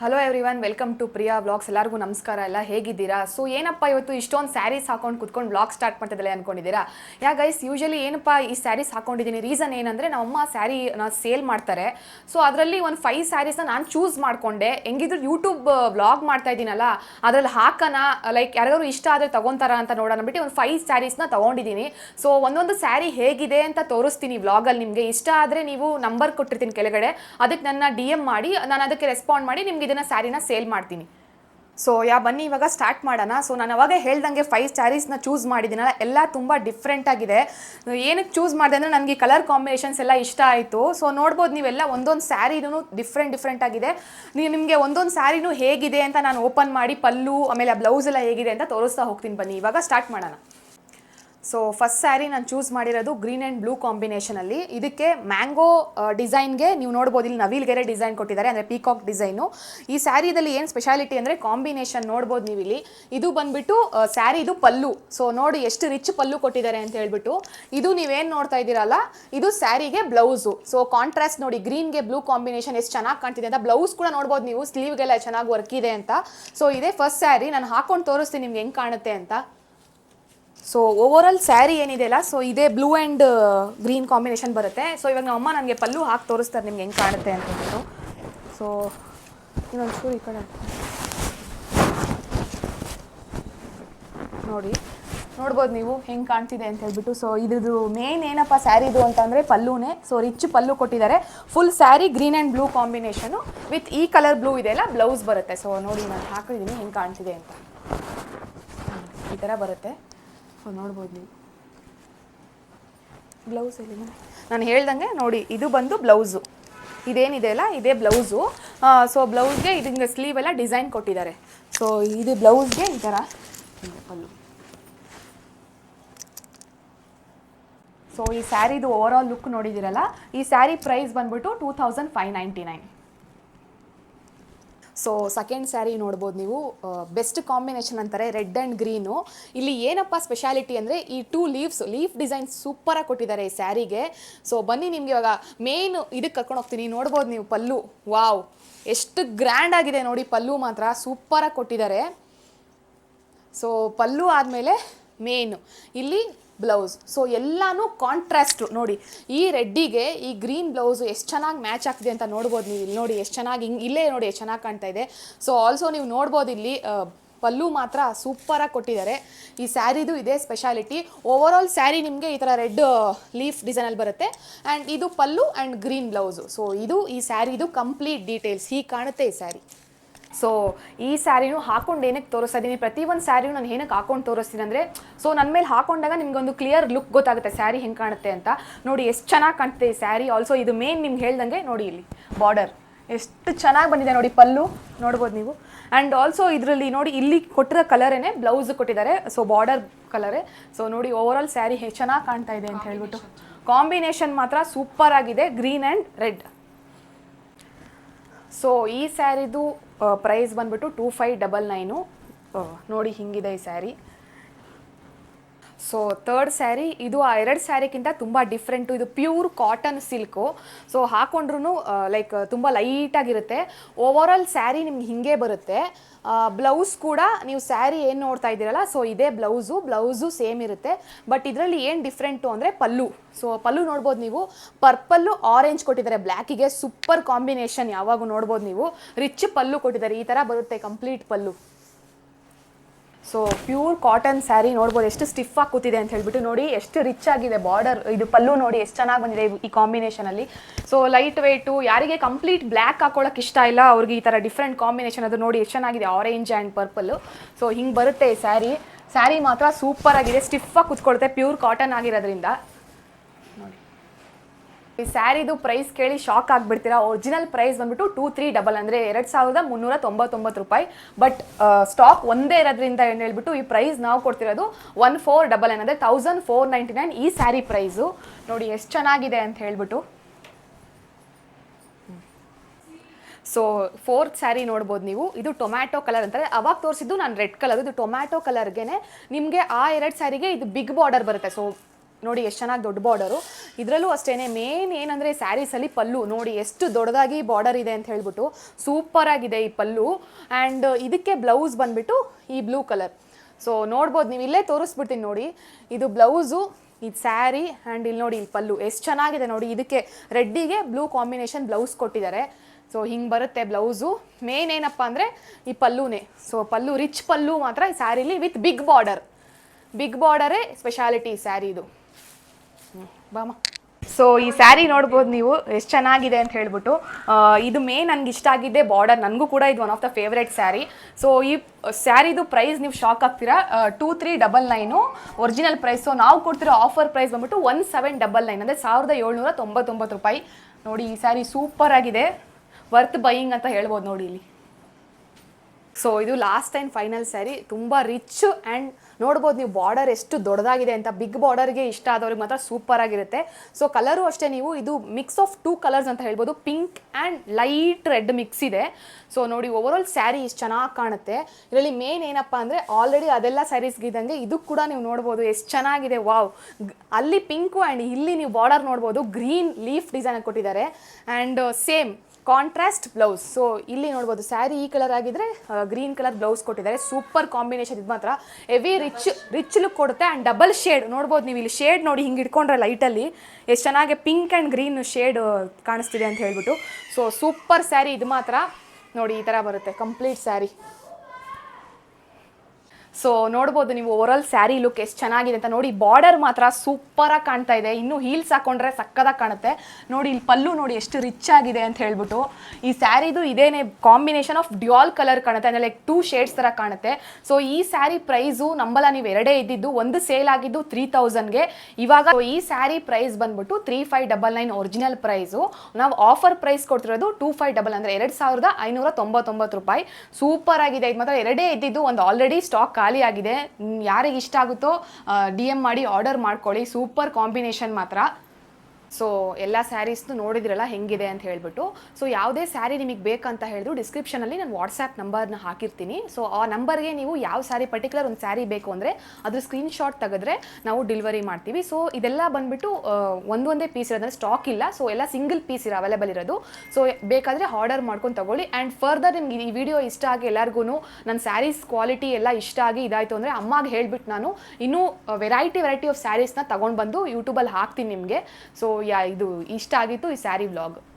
Hello everyone welcome to Priya vlogs ಎಲ್ಲರಿಗೂ ನಮಸ್ಕಾರ, ಎಲ್ಲ ಹೇಗಿದ್ದೀರಾ? ಸೊ ಏನಪ್ಪ ಇವತ್ತು ಇಷ್ಟೊಂದು ಸ್ಯಾರೀಸ್ ಹಾಕೊಂಡು ಕುತ್ಕೊಂಡು ಬ್ಲಾಗ್ ಸ್ಟಾರ್ಟ್ ಮಾಡ್ತಿದ್ದಲ್ಲ ಅನ್ಕೊಂಡಿದ್ದೀರಾ? ಯಾ ಗೈಸ್ ಯೂಶಲಿ ಏನಪ್ಪ ಈ ಸ್ಯಾರೀಸ್ ಹಾಕೊಂಡಿದ್ದೀನಿ? ರೀಸನ್ ಏನಂದರೆ ನಮ್ಮಮ್ಮ ಸ್ಯಾರಿ ಸೇಲ್ ಮಾಡ್ತಾರೆ. ಸೊ ಅದರಲ್ಲಿ ಒಂದು ಫೈವ್ ಸ್ಯಾರೀಸ್ನ ನಾನು ಚೂಸ್ ಮಾಡಿಕೊಂಡೆ. ಹೆಂಗಿದ್ರು ಯೂಟ್ಯೂಬ್ ಬ್ಲಾಗ್ ಮಾಡ್ತಾ ಇದ್ದೀನಲ್ಲ, ಅದರಲ್ಲಿ ಹಾಕೋಣ ಲೈಕ್ ಯಾರಿಗಾದ್ರು ಇಷ್ಟ ಆದರೆ ತೊಗೊತಾರ ಅಂತ ನೋಡೋಣ ಬಿಟ್ಟು ಒಂದು ಫೈವ್ ಸ್ಯಾರೀಸ್ನ ತೊಗೊಂಡಿದ್ದೀನಿ. ಸೊ ಒಂದೊಂದು ಸ್ಯಾರಿ ಹೇಗಿದೆ ಅಂತ ತೋರಿಸ್ತೀನಿ ವ್ಲಾಗಲ್ಲಿ ನಿಮಗೆ. ಇಷ್ಟ ಆದರೆ ನೀವು ನಂಬರ್ ಕೊಟ್ಟಿರ್ತೀನಿ ಕೆಳಗಡೆ. ಅದಕ್ಕೆ ನನ್ನ ಡಿ ಎಂ ಮಾಡಿ, ನಾನು ಅದಕ್ಕೆ ರೆಸ್ಪಾಂಡ್ ಮಾಡಿ ನಿಮ್ಗೆ ಇದನ್ನು ಸ್ಯಾರಿನ ಸೇಲ್ ಮಾಡ್ತೀನಿ. ಸೊ ಯಾ, ಬನ್ನಿ, ಇವಾಗ ಸ್ಟಾರ್ಟ್ ಮಾಡೋಣ. ಸೊ ನಾನು ಅವಾಗ ಹೇಳ್ದಂಗೆ ಫೈವ್ ಸ್ಯಾರೀಸ್ನ ಚೂಸ್ ಮಾಡಿದ್ದೀನಲ್ಲ, ಎಲ್ಲ ತುಂಬ ಡಿಫ್ರೆಂಟ್ ಆಗಿದೆ. ಏನಕ್ಕೆ ಚೂಸ್ ಮಾಡಿದೆ ಅಂದರೆ ನನಗೆ ಕಲರ್ ಕಾಂಬಿನೇಷನ್ಸ್ ಎಲ್ಲ ಇಷ್ಟ ಆಯಿತು. ಸೊ ನೋಡ್ಬೋದು ನೀವೆಲ್ಲ ಒಂದೊಂದು ಸ್ಯಾರಿನೂ ಡಿಫ್ರೆಂಟ್ ಡಿಫ್ರೆಂಟ್ ಆಗಿದೆ. ನೀವು ನಿಮಗೆ ಒಂದೊಂದು ಸ್ಯಾರಿನೂ ಹೇಗಿದೆ ಅಂತ ನಾನು ಓಪನ್ ಮಾಡಿ, ಪಲ್ಲು, ಆಮೇಲೆ ಆ ಬ್ಲೌಸ್ ಎಲ್ಲ ಹೇಗಿದೆ ಅಂತ ತೋರಿಸ್ತಾ ಹೋಗ್ತೀನಿ ಬನ್ನಿ. ಇವಾಗ ಸ್ಟಾರ್ಟ್ ಮಾಡೋಣ. ಸೊ ಫಸ್ಟ್ ಸ್ಯಾರಿ ನಾನು ಚೂಸ್ ಮಾಡಿರೋದು ಗ್ರೀನ್ ಆ್ಯಂಡ್ ಬ್ಲೂ ಕಾಂಬಿನೇಷನಲ್ಲಿ ಇದಕ್ಕೆ ಮ್ಯಾಂಗೋ ಡಿಸೈನ್ಗೆ ನೀವು ನೋಡ್ಬೋದು, ಇಲ್ಲಿ ನವಿಲ್ಗೆರೆ ಡಿಸೈನ್ ಕೊಟ್ಟಿದ್ದಾರೆ, ಅಂದರೆ ಪೀಕಾಕ್ ಡಿಸೈನು ಈ ಸ್ಯಾರಿದಲ್ಲಿ ಏನು ಸ್ಪೆಷಾಲಿಟಿ ಅಂದರೆ ಕಾಂಬಿನೇಷನ್ ನೋಡ್ಬೋದು ನೀವು ಇಲ್ಲಿ. ಇದು ಬಂದ್ಬಿಟ್ಟು ಸ್ಯಾರಿ ಇದು ಪಲ್ಲು. ಸೊ ನೋಡಿ ಎಷ್ಟು ರಿಚ್ ಪಲ್ಲು ಕೊಟ್ಟಿದ್ದಾರೆ ಅಂತ ಹೇಳ್ಬಿಟ್ಟು. ಇದು ನೀವೇನು ನೋಡ್ತಾ ಇದ್ದೀರಲ್ಲ, ಇದು ಸ್ಯಾರಿಗೆ ಬ್ಲೌಸು ಸೊ ಕಾಂಟ್ರಾಸ್ಟ್ ನೋಡಿ ಗ್ರೀನ್ಗೆ ಬ್ಲೂ ಕಾಂಬಿನೇಷನ್ ಎಷ್ಟು ಚೆನ್ನಾಗಿ ಕಾಣ್ತಿದೆ ಅಂತ ಬ್ಲೌಸ್ ಕೂಡ ನೋಡ್ಬೋದು ನೀವು ಸ್ಲೀವ್ಗೆಲ್ಲ ಚೆನ್ನಾಗಿ ವರ್ಕ್ ಇದೆ ಅಂತ. ಸೊ ಇದೇ ಫಸ್ಟ್ ಸ್ಯಾರಿ ನಾನು ಹಾಕೊಂಡು ತೋರಿಸ್ತೀನಿ ನಿಮ್ಗೆ ಹೆಂಗೆ ಕಾಣುತ್ತೆ ಅಂತ. ಸೊ ಓವರ್ ಆಲ್ ಸ್ಯಾರಿ ಏನಿದೆ ಅಲ್ಲ ಸೊ ಇದೇ ಬ್ಲೂ ಆ್ಯಂಡ್ ಗ್ರೀನ್ ಕಾಂಬಿನೇಷನ್ ಬರುತ್ತೆ. ಸೊ ಇವಾಗ ನಮ್ಮ ಅಮ್ಮ ನನಗೆ ಪಲ್ಲು ಹಾಕಿ ತೋರಿಸ್ತಾರೆ, ನಿಮ್ಗೆ ಹೆಂಗೆ ಕಾಣುತ್ತೆ ಅಂತ ಹೇಳ್ಬಿಟ್ಟು ಸೊ ಇನ್ನೊಂಚೂರು ಈ ಕಡೆ. ನೋಡಿ, ನೋಡ್ಬೋದು ನೀವು ಹೆಂಗೆ ಕಾಣ್ತಿದೆ ಅಂತ ಹೇಳ್ಬಿಟ್ಟು. ಸೊ ಇದ್ರದ್ದು ಮೇನ್ ಏನಪ್ಪ ಸ್ಯಾರಿದು ಅಂತಂದರೆ ಪಲ್ಲುನೇ. ಸೊ ರಿಚ್ ಪಲ್ಲು ಕೊಟ್ಟಿದ್ದಾರೆ. Full sari green and blue combination with ಈ ಕಲರ್ ಬ್ಲೂ ಇದೆಯಲ್ಲ ಬ್ಲೌಸ್ ಬರುತ್ತೆ. ಸೊ ನೋಡಿ, ನಾನು ಹಾಕಿದ್ದೀನಿ ಹೆಂಗೆ ಕಾಣ್ತಿದೆ ಅಂತ. ಈ ಥರ ಬರುತ್ತೆ. ಸೊ ನೋಡ್ಬೋದು ನೀವು. ಬ್ಲೌಸ್ ಎಲ್ಲಿ ನಾನು ಹೇಳ್ದಂಗೆ ನೋಡಿ, ಇದು ಬಂದು ಬ್ಲೌಸು ಇದೇನಿದೆ ಅಲ್ಲ? ಇದೇ ಬ್ಲೌಸು ಸೊ ಬ್ಲೌಸ್ಗೆ ಇದು ಸ್ಲೀವ್ ಎಲ್ಲ ಡಿಸೈನ್ ಕೊಟ್ಟಿದ್ದಾರೆ. ಸೊ ಇದು ಬ್ಲೌಸ್ಗೆ ಈ ಥರ ಪಲ್ಲು. ಸೊ ಈ ಸ್ಯಾರಿದು ಓವರ್ ಆಲ್ ಲುಕ್ ನೋಡಿದ್ದೀರಲ್ಲ? ಈ ಸ್ಯಾರಿ ಪ್ರೈಸ್ ಬಂದ್ಬಿಟ್ಟು two thousand five ninety nine so second sari ನೋಡ್ಬೋದು ನೀವು ಬೆಸ್ಟ್ ಕಾಂಬಿನೇಷನ್ ಅಂತಾರೆ ರೆಡ್ ಆ್ಯಂಡ್ ಗ್ರೀನು. ಇಲ್ಲಿ ಏನಪ್ಪ ಸ್ಪೆಷಾಲಿಟಿ ಅಂದರೆ ಈ ಟೂ ಲೀವ್ಸ್ ಲೀಫ್ ಡಿಸೈನ್ ಸೂಪರಾಗಿ ಕೊಟ್ಟಿದ್ದಾರೆ ಈ ಸ್ಯಾರಿಗೆ. ಸೊ ಬನ್ನಿ ನಿಮಗೆ ಇವಾಗ ಮೇನ್ ಇದಕ್ಕೆ ಕರ್ಕೊಂಡು ಹೋಗ್ತೀನಿ. ನೋಡ್ಬೋದು ನೀವು ಪಲ್ಲು. ವಾವ್ ಎಷ್ಟು ಗ್ರ್ಯಾಂಡ್ ಆಗಿದೆ ನೋಡಿ ಪಲ್ಲು ಮಾತ್ರ. ಸೂಪರಾಗಿ ಕೊಟ್ಟಿದ್ದಾರೆ. ಸೊ ಪಲ್ಲು ಆದಮೇಲೆ ಮೇನು ಇಲ್ಲಿ ಬ್ಲೌಸ್ ಸೊ ಎಲ್ಲನೂ ಕಾಂಟ್ರಾಸ್ಟು ನೋಡಿ, ಈ ರೆಡ್ಡಿಗೆ ಈ ಗ್ರೀನ್ ಬ್ಲೌಸು ಎಷ್ಟು ಚೆನ್ನಾಗಿ ಮ್ಯಾಚ್ ಆಗ್ತಿದೆ ಅಂತ ನೋಡ್ಬೋದು ನೀವು ಇಲ್ಲಿ ನೋಡಿ, ಎಷ್ಟು ಚೆನ್ನಾಗಿ ಹಿಂಗೆ ಇಲ್ಲೇ ನೋಡಿ, ಎಷ್ಟು ಚೆನ್ನಾಗಿ ಕಾಣ್ತಾ ಇದೆ. ಸೊ ಆಲ್ಸೋ ನೀವು ನೋಡ್ಬೋದು ಇಲ್ಲಿ ಪಲ್ಲು ಮಾತ್ರ ಸೂಪರಾಗಿ ಕೊಟ್ಟಿದ್ದಾರೆ. ಈ ಸ್ಯಾರಿದು ಇದೇ ಸ್ಪೆಷಾಲಿಟಿ ಓವರ್ ಆಲ್ ಸ್ಯಾರಿ ನಿಮಗೆ ಈ ಥರ ರೆಡ್ ಲೀಫ್ ಡಿಸೈನಲ್ಲಿ ಬರುತ್ತೆ. ಆ್ಯಂಡ್ ಇದು pallu and green blouse so ಇದು ಈ ಸ್ಯಾರಿದು ಕಂಪ್ಲೀಟ್ ಡೀಟೇಲ್ಸ್ ಹೀಗೆ ಕಾಣುತ್ತೆ ಈ ಸ್ಯಾರಿ. ಸೊ ಈ ಸ್ಯಾರಿನೂ ಹಾಕೊಂಡು ಏನಕ್ಕೆ ತೋರಿಸ್ತಾ ಇದ್ದೀನಿ ಒಂದು ಸ್ಯಾರಿನೂ ನಾನು ಏನಕ್ಕೆ ಹಾಕೊಂಡು ತೋರಿಸ್ತೀನಿ ಅಂದರೆ ಸೊ ನನ್ನ ಮೇಲೆ ಹಾಕೊಂಡಾಗ ನಿಮ್ಗೊಂದು ಕ್ಲಿಯರ್ ಲುಕ್ ಗೊತ್ತಾಗುತ್ತೆ ಸ್ಯಾರಿ ಹೆಂಗೆ ಕಾಣುತ್ತೆ ಅಂತ. ನೋಡಿ, ಎಷ್ಟು ಚೆನ್ನಾಗಿ ಕಾಣ್ತದೆ ಈ ಸ್ಯಾರಿ ಆಲ್ಸೋ ಇದು ಮೇನ್ ನಿಮ್ಗೆ ಹೇಳ್ದಂಗೆ ನೋಡಿ ಇಲ್ಲಿ ಬಾರ್ಡರ್ ಎಷ್ಟು ಚೆನ್ನಾಗಿ ಬಂದಿದೆ ನೋಡಿ ಪಲ್ಲು. ನೋಡ್ಬೋದು ನೀವು. ಆ್ಯಂಡ್ ಆಲ್ಸೋ ಇದರಲ್ಲಿ ನೋಡಿ, ಇಲ್ಲಿ ಕೊಟ್ಟಿರೋ ಕಲರೇನೆ ಬ್ಲೌಸ್ ಕೊಟ್ಟಿದ್ದಾರೆ. ಸೊ ಬಾರ್ಡರ್ ಕಲರೇ ಸೊ ನೋಡಿ ಓವರ್ ಆಲ್ ಸ್ಯಾರಿ ಚೆನ್ನಾಗಿ ಕಾಣ್ತಾ ಇದೆ ಅಂತ ಹೇಳ್ಬಿಟ್ಟು. ಕಾಂಬಿನೇಷನ್ ಮಾತ್ರ ಸೂಪರ್ ಆಗಿದೆ ಗ್ರೀನ್ ಆ್ಯಂಡ್ ರೆಡ್ ಸೊ ಈ ಸ್ಯಾರಿದು ಪ್ರೈಸ್ ಬಂದ್ಬಿಟ್ಟು ಟೂ ಫೈವ್ ಡಬಲ್ ನೈನು ನೋಡಿ ಹಿಂಗಿದೆ ಈ ಸ್ಯಾರಿ ಸೊ ತರ್ಡ್ ಸ್ಯಾರಿ ಇದು ಆ ಎರಡು ಸ್ಯಾರಿಗಿಂತ ತುಂಬ ಡಿಫ್ರೆಂಟು ಇದು ಪ್ಯೂರ್ ಕಾಟನ್ ಸಿಲ್ಕು ಸೊ ಹಾಕೊಂಡ್ರೂ ಲೈಕ್ ತುಂಬ ಲೈಟಾಗಿರುತ್ತೆ ಓವರ್ ಆಲ್ ಸ್ಯಾರಿ ನಿಮ್ಗೆ ಹಿಂಗೆ ಬರುತ್ತೆ. ಬ್ಲೌಸ್ ಕೂಡ ನೀವು ಸ್ಯಾರಿ ಏನು ನೋಡ್ತಾ ಇದ್ದೀರಲ್ಲ ಸೊ ಇದೇ ಬ್ಲೌಸು ಬ್ಲೌಸು ಸೇಮ್ ಇರುತ್ತೆ. ಬಟ್ ಇದರಲ್ಲಿ ಏನು ಡಿಫ್ರೆಂಟು ಅಂದರೆ ಪಲ್ಲು. ಸೊ ಪಲ್ಲು ನೋಡ್ಬೋದು ನೀವು. ಪರ್ಪಲ್ಲು ಆರೆಂಜ್ ಕೊಟ್ಟಿದ್ದಾರೆ. ಬ್ಲ್ಯಾಕಿಗೆ ಸೂಪರ್ ಕಾಂಬಿನೇಷನ್ ಯಾವಾಗ ನೋಡ್ಬೋದು ನೀವು. ರಿಚ್ ಪಲ್ಲು ಕೊಟ್ಟಿದ್ದಾರೆ. ಈ ಥರ ಬರುತ್ತೆ complete pallu. So pure cotton sari ನೋಡ್ಬೋದು. ಎಷ್ಟು ಸ್ಟಿಫ್ ಆಗಿ ಕೂತಿದೆ ಅಂತ ಹೇಳ್ಬಿಟ್ಟು ನೋಡಿ, ಎಷ್ಟು ರಿಚ್ ಆಗಿದೆ ಬಾರ್ಡರ್ ಇದು ಪಲ್ಲು ನೋಡಿ ಎಷ್ಟು ಚೆನ್ನಾಗಿ ಬಂದಿದೆ ಈ ಕಾಂಬಿನೇಷನಲ್ಲಿ ಸೊ ಲೈಟ್ ವೆಯ್ಟು ಯಾರಿಗೆ ಕಂಪ್ಲೀಟ್ ಬ್ಲ್ಯಾಕ್ ಹಾಕೊಳ್ಳೋಕೆ ಇಷ್ಟ ಇಲ್ಲ, ಅವ್ರಿಗೆ ಈ ಥರ ಡಿಫ್ರೆಂಟ್ ಕಾಂಬಿನೇಷನ್ ಅದು ನೋಡಿ ಎಷ್ಟು ಚೆನ್ನಾಗಿದೆ. ಆರೆಂಜ್ ಆ್ಯಂಡ್ ಪರ್ಪಲ್ಲು ಸೊ ಹಿಂಗೆ ಬರುತ್ತೆ ಈ ಸ್ಯಾರಿ ಸ್ಯಾರಿ ಮಾತ್ರ ಸೂಪರ್ ಆಗಿದೆ. ಸ್ಟಿಫ್ ಆಗಿ ಕುತ್ಕೊಳುತ್ತೆ. ಪ್ಯೂರ್ ಕಾಟನ್ ಆಗಿರೋದ್ರಿಂದ. ಈ ಸ್ಯಾರಿದು ಪ್ರೈಸ್ ಕೇಳಿ ಶಾಕ್ ಆಗಿಬಿಡ್ತೀರಾ? ಒರಿಜಿನಲ್ ಪ್ರೈಸ್ ಬಂದ್ಬಿಟ್ಟು ಟೂ ತ್ರೀ ಡಬಲ್ ಅಂದರೆ ಎರಡು ಸಾವಿರದ ಮುನ್ನೂರ ತೊಂಬತ್ತೊಂಬತ್ತು ರೂಪಾಯಿ ಬಟ್ ಸ್ಟಾಕ್ ಒಂದೇ ಇರೋದ್ರಿಂದ ಏನು ಹೇಳ್ಬಿಟ್ಟು ಈ ಪ್ರೈಸ್ ನಾವು ಕೊಡ್ತಿರೋದು ಒನ್ ಫೋರ್ ಡಬಲ್ ನೈನ್ ಅಂದರೆ ತೌಸಂಡ್ ಫೋರ್ ನೈಂಟಿ ನೈನ್ ಈ ಸ್ಯಾರಿ ಪ್ರೈಸು. ನೋಡಿ ಎಷ್ಟು ಚೆನ್ನಾಗಿದೆ ಅಂತ ಹೇಳ್ಬಿಟ್ಟು. ಸೊ ಫೋರ್ತ್ ಸ್ಯಾರಿ ನೋಡ್ಬೋದು ನೀವು. ಇದು ಟೊಮ್ಯಾಟೊ ಕಲರ್ ಅಂತಾರೆ. ಅವಾಗ ತೋರಿಸಿದ್ದು ನಾನು ರೆಡ್ ಕಲರ್ ಇದು ಟೊಮ್ಯಾಟೊ ಕಲರ್ಗೆ ನಿಮಗೆ ಆ ಎರಡು ಸ್ಯಾರಿಗೆ ಇದು ಬಿಗ್ ಬಾರ್ಡರ್ ಬರುತ್ತೆ. ಸೊ ನೋಡಿ ಎಷ್ಟು ಚೆನ್ನಾಗಿ ದೊಡ್ಡ ಬಾರ್ಡರು ಇದರಲ್ಲೂ ಅಷ್ಟೇ ಮೇನ್ ಏನಂದರೆ ಸ್ಯಾರೀಸಲ್ಲಿ ಪಲ್ಲು. ನೋಡಿ ಎಷ್ಟು ದೊಡ್ಡದಾಗಿ ಬಾರ್ಡರ್ ಇದೆ ಅಂತ ಹೇಳ್ಬಿಟ್ಟು ಸೂಪರ್ ಆಗಿದೆ ಈ ಪಲ್ಲು. ಆ್ಯಂಡ್ ಇದಕ್ಕೆ ಬ್ಲೌಸ್ ಬಂದುಬಿಟ್ಟು ಈ ಬ್ಲೂ ಕಲರ್ ಸೊ ನೋಡ್ಬೋದು, ನೀವು ಇಲ್ಲೇ ತೋರಿಸ್ಬಿಡ್ತೀನಿ ನೋಡಿ. ಇದು ಬ್ಲೌಸು ಇದು ಸ್ಯಾರಿ ಆ್ಯಂಡ್ ಇಲ್ಲಿ ನೋಡಿ ಇಲ್ಲಿ ಪಲ್ಲು. ಎಷ್ಟು ಚೆನ್ನಾಗಿದೆ ನೋಡಿ. ಇದಕ್ಕೆ ರೆಡ್ಡಿಗೆ ಬ್ಲೂ ಕಾಂಬಿನೇಷನ್ ಬ್ಲೌಸ್ ಕೊಟ್ಟಿದ್ದಾರೆ. ಸೊ ಹಿಂಗೆ ಬರುತ್ತೆ ಬ್ಲೌಸು ಮೇನ್ ಏನಪ್ಪ ಅಂದರೆ ಈ ಪಲ್ಲುನೇ. ಸೊ ಪಲ್ಲು ರಿಚ್ ಪಲ್ಲು ಮಾತ್ರ ಈ ಸ್ಯಾರಿಲಿ ವಿತ್ ಬಿಗ್ ಬಾರ್ಡರ್ ಬಿಗ್ ಬಾರ್ಡರೇ ಸ್ಪೆಷಾಲಿಟಿ ಸ್ಯಾರಿದು ಬಾಮ ಸೊ ಈ ಸ್ಯಾರಿ ನೋಡ್ಬೋದು ನೀವು, ಎಷ್ಟು ಚೆನ್ನಾಗಿದೆ ಅಂತ ಹೇಳ್ಬಿಟ್ಟು ಇದು ಮೇ ನನಗೆ ಇಷ್ಟ ಆಗಿದ್ದೆ ಬಾರ್ಡರ್ ನನಗೂ ಕೂಡ ಇದು one of the favourite sari so ಈ ಸ್ಯಾರಿದು ಪ್ರೈಸ್ ನೀವು ಶಾಕ್ ಆಗ್ತೀರಾ? Two three double nine original price so ನಾವು ಕೊಡ್ತಿರೋ ಆಫರ್ ಪ್ರೈಸ್ ಬಂದ್ಬಿಟ್ಟು ಒನ್ ಸೆವೆನ್ ಡಬಲ್ ನೈನ್ ಅಂದರೆ ಸಾವಿರದ ಏಳ್ನೂರ ತೊಂಬತ್ತೊಂಬತ್ತು ರೂಪಾಯಿ. ನೋಡಿ, ಈ ಸ್ಯಾರಿ ಸೂಪರ್ ಆಗಿದೆ. ವರ್ತ್ ಬೈಯಿಂಗ್ ಅಂತ ಹೇಳ್ಬೋದು ನೋಡಿ ಇಲ್ಲಿ. ಸೊ ಇದು ಲಾಸ್ಟ್ ಆ್ಯಂಡ್ ಫೈನಲ್ ಸ್ಯಾರಿ ತುಂಬ ರಿಚ್ ಆ್ಯಂಡ್ ನೋಡ್ಬೋದು ನೀವು ಬಾರ್ಡರ್ ಎಷ್ಟು ದೊಡ್ಡದಾಗಿದೆ ಅಂತ ಬಿಗ್ ಬಾರ್ಡರ್ಗೆ ಇಷ್ಟ ಆದವ್ರಿಗೆ ಮಾತ್ರ ಸೂಪರ್ ಆಗಿರುತ್ತೆ. ಸೊ ಕಲರು ಅಷ್ಟೇ ನೀವು ಇದು ಮಿಕ್ಸ್ ಆಫ್ ಟೂ ಕಲರ್ಸ್ ಅಂತ ಹೇಳ್ಬೋದು. Pink and light red mix ಇದೆ. ಸೊ ನೋಡಿ ಓವರಾಲ್ ಸ್ಯಾರಿ ಇಷ್ಟು ಚೆನ್ನಾಗಿ ಕಾಣುತ್ತೆ. ಇದರಲ್ಲಿ ಮೇನ್ ಏನಪ್ಪ ಅಂದರೆ ಆಲ್ರೆಡಿ ಅದೆಲ್ಲ ಸ್ಯಾರೀಸ್ಗಿದ್ದಂಗೆ ಇದು ಕೂಡ ನೀವು ನೋಡ್ಬೋದು ಎಷ್ಟು ಚೆನ್ನಾಗಿದೆ. ವಾವ್ ಅಲ್ಲಿ ಪಿಂಕು ಆ್ಯಂಡ್ ಇಲ್ಲಿ ನೀವು ಬಾರ್ಡರ್ ನೋಡ್ಬೋದು. ಗ್ರೀನ್ ಲೀಫ್ ಡಿಸೈನ್ ಕೊಟ್ಟಿದ್ದಾರೆ. And same contrast blouse so ಇಲ್ಲಿ ನೋಡ್ಬೋದು ಸ್ಯಾರಿ ಈ ಕಲರ್ ಆಗಿದ್ರೆ ಗ್ರೀನ್ ಕಲರ್ ಬ್ಲೌಸ್ ಕೊಟ್ಟಿದ್ದಾರೆ. ಸೂಪರ್ ಕಾಂಬಿನೇಷನ್ ಇದು ಮಾತ್ರ. ಹೆವಿ ರಿಚ್ ರಿಚ್ ಲುಕ್ ಕೊಡುತ್ತೆ ಆ್ಯಂಡ್ ಡಬಲ್ ಶೇಡ್ ನೋಡ್ಬೋದು ನೀವು ಇಲ್ಲಿ ಶೇಡ್ ನೋಡಿ ಹಿಂಗೆ ಇಟ್ಕೊಂಡ್ರೆ ಲೈಟಲ್ಲಿ ಎಷ್ಟು ಚೆನ್ನಾಗಿ ಪಿಂಕ್ ಆ್ಯಂಡ್ ಗ್ರೀನ್ ಶೇಡ್ ಕಾಣಿಸ್ತಿದೆ ಅಂತ ಹೇಳ್ಬಿಟ್ಟು. ಸೊ ಸೂಪರ್ ಸ್ಯಾರಿ ಇದು ಮಾತ್ರ. ನೋಡಿ, ಈ ಥರ ಬರುತ್ತೆ. ಕಂಪ್ಲೀಟ್ ಸ್ಯಾರಿ ಸೊ ನೋಡ್ಬೋದು ನೀವು ಓವರಾಲ್ ಸ್ಯಾರಿ ಲುಕ್ ಎಷ್ಟು ಚೆನ್ನಾಗಿದೆ ಅಂತ ನೋಡಿ ಬಾರ್ಡರ್ ಮಾತ್ರ ಸೂಪರಾಗಿ ಕಾಣ್ತಾ ಇದೆ. ಇನ್ನು ಹೀಲ್ಸ್ ಹಾಕೊಂಡ್ರೆ ಸಕ್ಕದಾಗಿ ಕಾಣುತ್ತೆ. ನೋಡಿ, ಇಲ್ಲಿ ಪಲ್ಲು ನೋಡಿ ಎಷ್ಟು ರಿಚ್ ಆಗಿದೆ ಅಂತ ಹೇಳ್ಬಿಟ್ಟು. ಈ ಸ್ಯಾರಿದು ಇದೇನೆ ಕಾಂಬಿನೇಷನ್ ಆಫ್ ಡ್ಯಾಲ್ ಕಲರ್ ಕಾಣುತ್ತೆ, ಅಂದರೆ ಲೈಕ್ ಟೂ ಶೇಡ್ಸ್ ಥರ ಕಾಣುತ್ತೆ. ಸೊ ಈ ಸ್ಯಾರಿ ಪ್ರೈಸು ನಂಬಲ್ಲ, ನೀವು ಎರಡೇ ಇದ್ದಿದ್ದು, ಒಂದು ಸೇಲ್ ಆಗಿದ್ದು ತ್ರೀ ತೌಸಂಡ್ಗೆ ಇವಾಗ ಈ ಸ್ಯಾರಿ ಪ್ರೈಸ್ ಬಂದ್ಬಿಟ್ಟು three five double nine original price ನಾವು ಆಫರ್ ಪ್ರೈಸ್ ಕೊಡ್ತಿರೋದು ಟೂ ಫೈವ್ ಡಬಲ್ ಅಂದರೆ ಎರಡು ಸಾವಿರದ ಐನೂರ ತೊಂಬತ್ತೊಂಬತ್ತು ರೂಪಾಯಿ. ಸೂಪರ್ ಆಗಿದೆ. ಇದು ಮಾತ್ರ ಎರಡೇ ಇದ್ದಿದ್ದು ಒಂದು ಆಲ್ರೆಡಿ ಸ್ಟಾಕ್ ಖಾಲಿ ಆಗಿದೆ ಯಾರಿಗೆ ಇಷ್ಟ ಆಗುತ್ತೋ ಡಿ ಎಂ ಮಾಡಿ ಆರ್ಡರ್ ಮಾಡ್ಕೊಳ್ಳಿ. ಸೂಪರ್ ಕಾಂಬಿನೇಷನ್ ಮಾತ್ರ. ಸೊ ಎಲ್ಲ ಸ್ಯಾರೀಸ್ನು ನೋಡಿದ್ರಲ್ಲ, ಹೆಂಗಿದೆ ಅಂತ ಹೇಳ್ಬಿಟ್ಟು. ಸೊ ಯಾವುದೇ ಸ್ಯಾರಿ ನಿಮಗೆ ಬೇಕಂತ ಹೇಳಿದ್ರು ಡಿಸ್ಕ್ರಿಪ್ಷನಲ್ಲಿ ನಾನು ವಾಟ್ಸ್ಆ್ಯಪ್ ನಂಬರ್ನ ಹಾಕಿರ್ತೀನಿ. ಸೊ ಆ ನಂಬರ್ಗೆ ನೀವು ಯಾವ ಸ್ಯಾರಿ ಪರ್ಟಿಕ್ಯುಲರ್ ಒಂದು ಸ್ಯಾರಿ ಬೇಕು ಅಂದರೆ, ಅದ್ರ ಸ್ಕ್ರೀನ್ಶಾಟ್ ತೆಗೆದ್ರೆ ನಾವು ಡೆಲಿವರಿ ಮಾಡ್ತೀವಿ. ಸೊ ಇದೆಲ್ಲ ಬಂದುಬಿಟ್ಟು ಒಂದೊಂದೇ ಪೀಸ್ ಇರೋದ್ರೆ ಸ್ಟಾಕ್ ಇಲ್ಲ. ಸೊ ಎಲ್ಲ ಸಿಂಗಲ್ ಪೀಸ್ ಇರೋ ಅವೈಲೇಬಲ್ ಇರೋದು. ಸೊ ಬೇಕಾದರೆ ಆರ್ಡರ್ ಮಾಡ್ಕೊಂಡು ತಗೊಳ್ಳಿ. ಆ್ಯಂಡ್ ಫರ್ದರ್ ನಿಮ್ಗೆ ಈ ವಿಡಿಯೋ ಇಷ್ಟ ಆಗಿ ಎಲ್ಲರಿಗೂ ನನ್ನ ಸ್ಯಾರೀಸ್ ಕ್ವಾಲಿಟಿ ಎಲ್ಲ ಇಷ್ಟ ಆಗಿ ಇದಾಯಿತು ಅಂದರೆ, ಅಮ್ಮಗೆ ಹೇಳ್ಬಿಟ್ಟು ನಾನು ಇನ್ನೂ ವೆರೈಟಿ ವೆರೈಟಿ ಆಫ್ ಸ್ಯಾರೀಸ್ನ ತೊಗೊಂಡು ಬಂದು ಯೂಟ್ಯೂಬಲ್ಲಿ ಹಾಕ್ತೀನಿ ನಿಮಗೆ. ಸೊ ಯಾ ಇದು ಇಷ್ಟ ಆಗಿತ್ತು ಈ ಸ್ಯಾರಿ ವ್ಲಾಗ್.